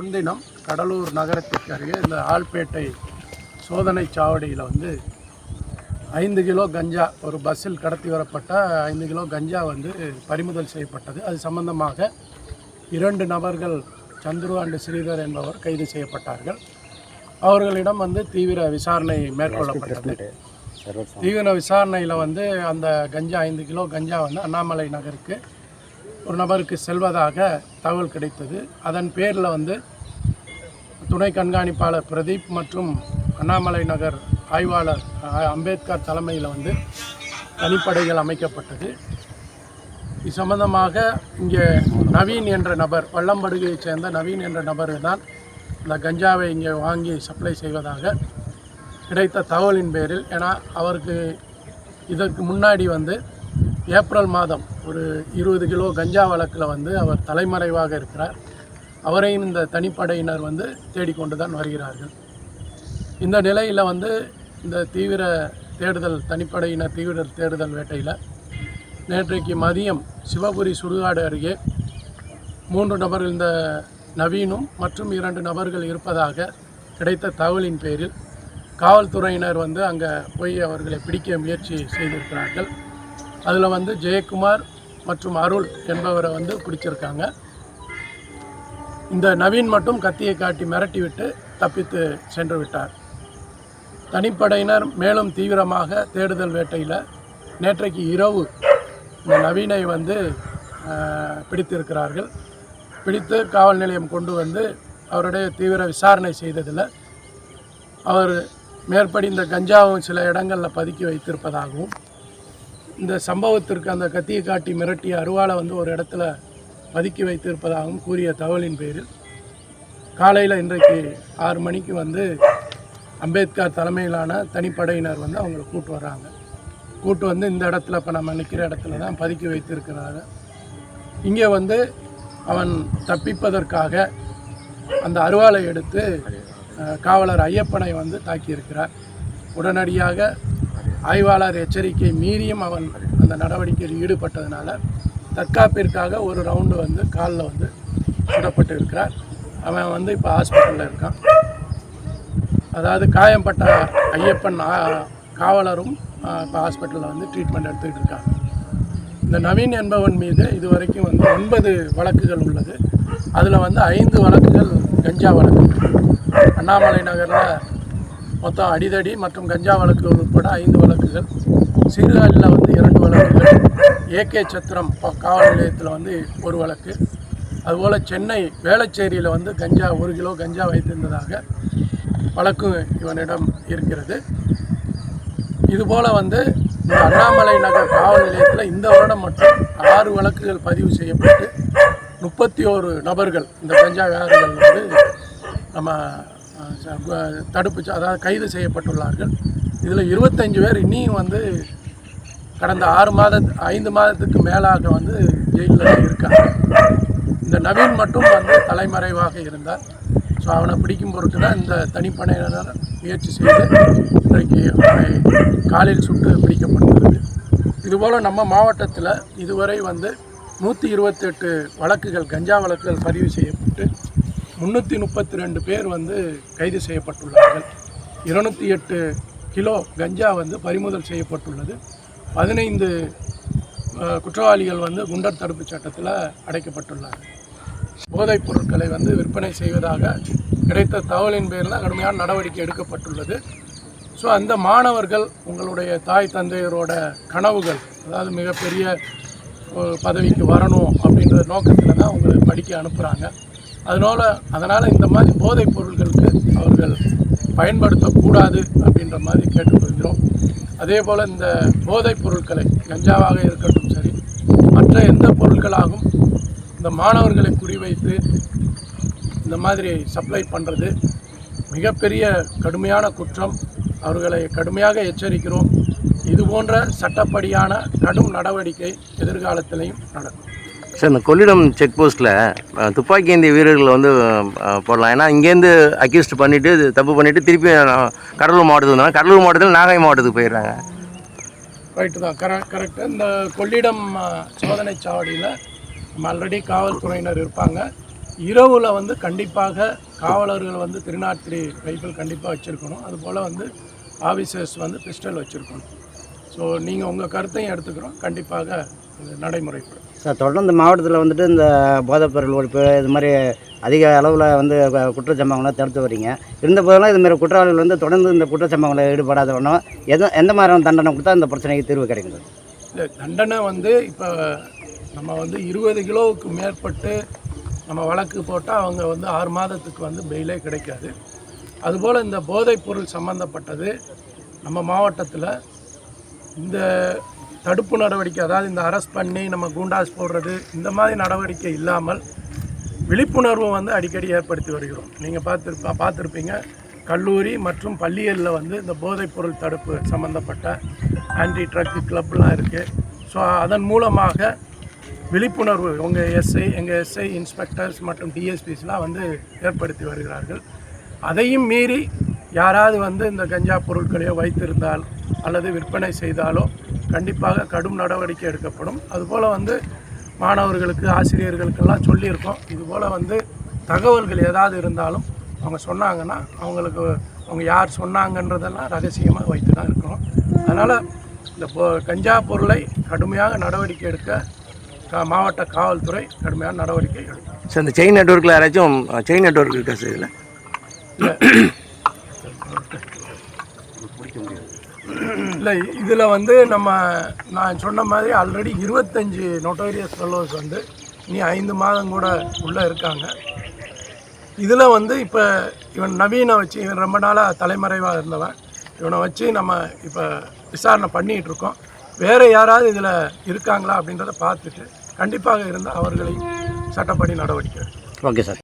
முன்தினம் கடலூர் நகரத்திற்கு அருகே இந்த ஆல்பேட்டை சோதனை சாவடியில் வந்து ஐந்து கிலோ கஞ்சா ஒரு பஸ்ஸில் கடத்தி வரப்பட்ட ஐந்து கிலோ கஞ்சா வந்து பறிமுதல் செய்யப்பட்டது. அது சம்பந்தமாக இரண்டு நபர்கள் சந்துரு அண்டு ஸ்ரீதர் என்பவர் கைது செய்யப்பட்டார்கள். அவர்களிடம் வந்து தீவிர விசாரணை மேற்கொள்ளப்பட்டது. தீவிர விசாரணையில் வந்து அந்த கஞ்சா ஐந்து கிலோ கஞ்சா வந்து அண்ணாமலை நகருக்கு ஒரு நபருக்கு செல்வதாக தகவல் கிடைத்தது. அதன் பேரில் வந்து துணை கண்காணிப்பாளர் பிரதீப் மற்றும் அண்ணாமலை நகர் ஆய்வாளர் அம்பேத்கர் தலைமையில் வந்து தனிப்படைகள் அமைக்கப்பட்டது. இது சம்பந்தமாக இங்கே நவீன் என்ற நபர் வல்லம்படுகையைச் சேர்ந்த நவீன் என்ற நபர் தான் இந்த கஞ்சாவை இங்கே வாங்கி சப்ளை செய்வதாக கிடைத்த தகவலின் பேரில். ஏன்னா அவருக்கு இதற்கு முன்னாடி வந்து ஏப்ரல் மாதம் ஒரு இருபது கிலோ கஞ்சா வழக்கில் வந்து அவர் தலைமறைவாக இருக்கிறார். அவரையும் இந்த தனிப்படையினர் வந்து தேடிக்கொண்டு தான் வருகிறார்கள். இந்த நிலையில் வந்து இந்த தீவிர தேடுதல் தனிப்படையினர் தீவிர தேடுதல் வேட்டையில் நேற்றைக்கு மதியம் சிவபுரி சுடுகாடு அருகே மூன்று நபர்கள் இந்த நவீனும் மற்றும் இரண்டு நபர்கள் இருப்பதாக கிடைத்த தகவலின் பேரில் காவல்துறையினர் வந்து அங்கே போய் அவர்களை பிடிக்க முயற்சி செய்திருக்கிறார்கள். அதில் வந்து ஜெயக்குமார் மற்றும் அருள் என்பவரை வந்து பிடிச்சிருக்காங்க. இந்த நவீன் மட்டும் கத்தியை காட்டி மிரட்டி விட்டு தப்பித்து சென்று விட்டார். தனிப்படையினர் மேலும் தீவிரமாக தேடுதல் வேட்டையில் நேற்றைக்கு இரவு இந்த நவீனை வந்து பிடித்திருக்கிறார்கள். பிடித்து காவல் நிலையம் கொண்டு வந்து அவருடைய தீவிர விசாரணை செய்ததில் அவர் மேற்படி இந்த கஞ்சாவும் சில இடங்களில் பதுக்கி வைத்திருப்பதாகவும் இந்த சம்பவத்திற்கு அந்த கத்தியை காட்டி மிரட்டிய அருவாளை வந்து ஒரு இடத்துல பதுக்கி வைத்திருப்பதாகவும் கூறிய தகவலின் பேரில் காலையில் இன்றைக்கு ஆறு மணிக்கு வந்து அம்பேத்கர் தலைமையிலான தனிப்படையினர் வந்து அவங்களை கூட்டு வர்றாங்க. கூட்டு வந்து இந்த இடத்துல இப்போ நம்ம நிற்கிற இடத்துல தான் பதுக்கி வைத்திருக்கிறாங்க. இங்கே வந்து அவன் தப்பிப்பதற்காக அந்த அருவாளை எடுத்து காவலர் ஐயப்பனை வந்து தாக்கியிருக்கிறார். உடனடியாக ஆய்வாளர் எச்சரிக்கை மீறியும் அவன் அந்த நடவடிக்கையில் ஈடுபட்டதுனால தற்காப்பிற்காக ஒரு ரவுண்டு வந்து காலில் வந்து சுடப்பட்டு இருக்கிறார் அவன் வந்து இப்போ ஹாஸ்பிட்டலில் இருக்கான். அதாவது காயம்பட்ட ஐயப்பன் காவலரும் இப்போ ஹாஸ்பிட்டலில் வந்து ட்ரீட்மெண்ட் எடுத்துக்கிட்டு இருக்காங்க. இந்த நவீன் என்பவன் மீது இதுவரைக்கும் வந்து ஒன்பது வழக்குகள் உள்ளது. அதில் வந்து ஐந்து வழக்குகள் கஞ்சா வழக்கு. அண்ணாமலை நகரில் மொத்தம் அடிதடி மற்றும் கஞ்சா வழக்குகள் உட்பட ஐந்து வழக்குகள். சீர்காழியில் வந்து இரண்டு வழக்குகள். ஏகே சத்திரம் காவல் நிலையத்தில் வந்து ஒரு வழக்கு. அதுபோல் சென்னை வேளச்சேரியில் வந்து கஞ்சா ஒரு கிலோ கஞ்சா வைத்திருந்ததாக வழக்கும் இவனிடம் இருக்கிறது. இதுபோல் வந்து இந்த அண்ணாமலை நகர் காவல் நிலையத்தில் இந்த வருடம் மட்டும் ஆறு வழக்குகள் பதிவு செய்யப்பட்டு முப்பத்தி ஓரு நபர்கள் இந்த கஞ்சா வியாபாரிகள் வந்து நம்ம தடுப்பு அதாவது கைது செய்யப்பட்டுள்ளார்கள். இதில் இருபத்தஞ்சு பேர் இன்னியும் வந்து கடந்த ஆறு மாத ஐந்து மாதத்துக்கு மேலாக வந்து ஜெயிலில் இருக்காங்க. இந்த நவீன் மட்டும் வந்து தலைமறைவாக இருந்தார். ஸோ அவனை பிடிக்கும் பொருட்டு தான் இந்த தனிப்படையினர் முயற்சி செய்து இன்றைக்கு அவனை காலில் சுட்டு பிடிக்கப்பட்டுள்ளது. இதுபோல் நம்ம மாவட்டத்தில் இதுவரை வந்து நூற்றி இருபத்தெட்டு வழக்குகள் கஞ்சா வழக்குகள் பதிவு செய்யப்பட்டு முந்நூற்றி முப்பத்தி ரெண்டு பேர் வந்து கைது செய்யப்பட்டுள்ளார்கள். இருநூத்தி எட்டு கிலோ கஞ்சா வந்து பறிமுதல் செய்யப்பட்டுள்ளது. பதினைந்து குற்றவாளிகள் வந்து குண்டர் தடுப்பு சட்டத்தில் அடைக்கப்பட்டுள்ளார்கள். போதைப் பொருட்களை வந்து விற்பனை செய்வதாக கிடைத்த தகவலின் பேரில் கடுமையான நடவடிக்கை எடுக்கப்பட்டுள்ளது. ஸோ அந்த மாணவர்கள் உங்களுடைய தாய் தந்தையரோட கனவுகள் அதாவது மிகப்பெரிய பதவிக்கு வரணும் அப்படின்ற நோக்கத்தில் தான் உங்களை படிக்க அனுப்புகிறாங்க அதனால் அதனால் இந்த மாதிரி போதைப் பொருட்களுக்கு அவர்கள் பயன்படுத்தக்கூடாது அப்படின்ற மாதிரி கேட்டுக்கொள்கிறோம். அதே போல் இந்த போதைப் பொருட்களை கஞ்சாவாக இருக்கட்டும் சரி மற்ற எந்த பொருட்களாகும் இந்த மாணவர்களை குறிவைத்து இந்த மாதிரி சப்ளை பண்ணுறது மிகப்பெரிய கடுமையான குற்றம். அவர்களை கடுமையாக எச்சரிக்கிறோம். இது போன்ற சட்டப்படியான கடும் நடவடிக்கை எதிர்காலத்திலையும் நடக்கும். சார் இந்த கொள்ளிடம் செக் போஸ்ட்டில் துப்பாக்கி ஏந்திய வீரர்களை வந்து போடலாம். ஏன்னா இங்கேருந்து அக்யூஸ்ட் பண்ணிவிட்டு தப்பு பண்ணிவிட்டு திருப்பி கடலூர் மாவட்டத்துக்கு வந்தாங்க. கடலூர் மாவட்டத்தில் நாகை மாவட்டத்துக்கு போயிடுறாங்க. ரைட்டு தான். கரெக்ட் கரெக்டு இந்த கொள்ளிடம் சோதனை சாவடியில் நம்ம ஆல்ரெடி காவல்துறையினர் இருப்பாங்க. இரவில் வந்து கண்டிப்பாக காவலர்கள் வந்து திருநாட்கிரி ரைஃபிள் கண்டிப்பாக வச்சுருக்கணும். அதுபோல் வந்து ஆஃபீஸர்ஸ் வந்து பிஸ்டல் வச்சுருக்கணும். ஸோ நீங்கள் உங்கள் கருத்தையும் எடுத்துக்கிறோம். கண்டிப்பாக இது நடைமுறைப்படும் சார் தொடர்ந்து மாவட்டத்தில் வந்துட்டு இந்த போதைப்பொருள் ஒழிப்பு இது மாதிரி அதிக அளவில் வந்து குற்றச்சம்பவங்களை தடுத்து வரீங்க இருந்த போதெல்லாம் இதுமாரி குற்றவாளிகள் வந்து தொடர்ந்து இந்த குற்றச்சம்பவங்களில் ஈடுபடாதவனும் எதுவும் எந்த மாதிரியான தண்டனை கொடுத்தா இந்த பிரச்சனைக்கு தீர்வு கிடைக்குது? இல்லை தண்டனை வந்து இப்போ நம்ம வந்து இருபது கிலோவுக்கு மேற்பட்டு நம்ம வழக்கு போட்டால் அவங்க வந்து ஆறு மாதத்துக்கு வந்து பெயிலே கிடைக்காது. அதுபோல் இந்த போதைப் பொருள் சம்மந்தப்பட்டது நம்ம மாவட்டத்தில் இந்த தடுப்பு நடவடிக்கை அதாவது இந்த அரெஸ்ட் பண்ணி நம்ம கூண்டாஸ் போடுறது இந்த மாதிரி நடவடிக்கை இல்லாமல் விழிப்புணர்வு வந்து அடிக்கடி ஏற்படுத்தி வருகிறோம். நீங்கள் பார்த்துருப்பா பார்த்துருப்பீங்க கல்லூரி மற்றும் பள்ளிகளில் வந்து இந்த போதைப்பொருள் தடுப்பு சம்மந்தப்பட்ட ஆன்டி ட்ரக் கிளப்லாம் இருக்குது ஸோ அதன் மூலமாக விழிப்புணர்வு உங்கள் எஸ்ஐ எங்கள் எஸ்ஐ இன்ஸ்பெக்டர்ஸ் மற்றும் டிஎஸ்பிஸ்லாம் வந்து ஏற்படுத்தி வருகிறார்கள். அதையும் மீறி யாராவது வந்து இந்த கஞ்சா பொருட்களையோ வைத்திருந்தால் அல்லது விற்பனை செய்தாலோ கண்டிப்பாக கடும் நடவடிக்கை எடுக்கப்படும். அதுபோல் வந்து மாணவர்களுக்கு ஆசிரியர்களுக்கெல்லாம் சொல்லியிருக்கோம். இதுபோல் வந்து தகவல்கள் ஏதாவது இருந்தாலும் அவங்க சொன்னாங்கன்னா அவங்களுக்கு அவங்க யார் சொன்னாங்கன்றதெல்லாம் ரகசியமாக வைத்து தான் இருக்கிறோம் அதனால் இந்த பொ கஞ்சா பொருளை கடுமையாக நடவடிக்கை எடுக்க கா- மாவட்ட காவல்துறை கடுமையான நடவடிக்கை எடுக்கும். சார் இந்த செயின் நெட்ஒர்க்கில் யாராச்சும் செயின் நெட்ஒர்க் இருக்கா சார் இதில்? இல்லை இதில் வந்து நம்ம நான் சொன்ன மாதிரி ஆல்ரெடி இருபத்தஞ்சி நோட்டோரியஸ் ஃபெல்லோஸ் வந்து இனி ஐந்து மாதம் கூட உள்ளே இருக்காங்க. இதில் வந்து இப்போ இவன் நவீனை வச்சு இவன் ரொம்ப நாளாக தலைமறைவாக இருந்தவன். இவனை வச்சு நம்ம இப்போ விசாரணை பண்ணிகிட்டு இருக்கோம். வேறு யாராவது இதில் இருக்காங்களா அப்படின்றத பார்த்துட்டு கண்டிப்பாக இருந்தால் அவர்களை சட்டப்படி நடவடிக்கை ஓகே சார்.